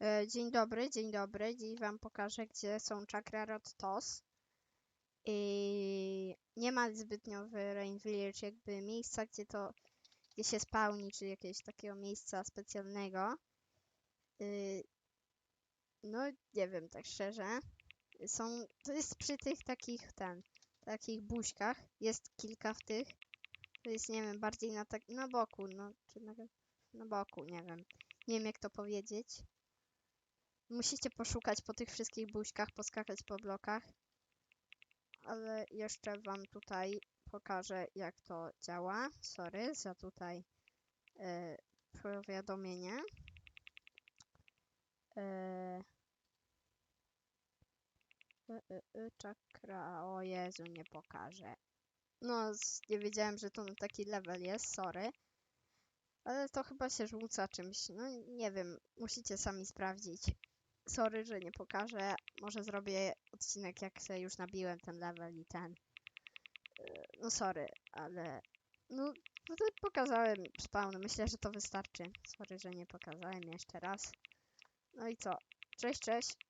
E, Dzień dobry, dzień dobry. Dziś wam pokażę, gdzie są czakra Rottos. I nie ma zbytnio w Rain Village jakby miejsca, gdzie to, gdzie się spełni, czy jakiegoś takiego miejsca specjalnego. Y, No, nie wiem, tak szczerze. Są, to jest przy tych takich, ten, takich buźkach. Jest kilka w tych. To jest, nie wiem, bardziej na tak, na boku, no, czy na, na boku, nie wiem. Nie wiem, jak to powiedzieć. Musicie poszukać po tych wszystkich buźkach, poskakać po blokach. Ale jeszcze wam tutaj pokażę, jak to działa. Sorry za tutaj e, powiadomienie. E, e, e, czakra, o Jezu, nie pokażę. No, nie wiedziałem, że to na taki level jest, sorry. Ale to chyba się rzuca czymś, no nie wiem, musicie sami sprawdzić. Sorry, że nie pokażę. Może zrobię odcinek, jak sobie już nabiłem ten level i ten. Yy, No sorry, ale... No, no to pokazałem spawn. Myślę, że to wystarczy. Sorry, że nie pokazałem jeszcze raz. No i co? Cześć, cześć.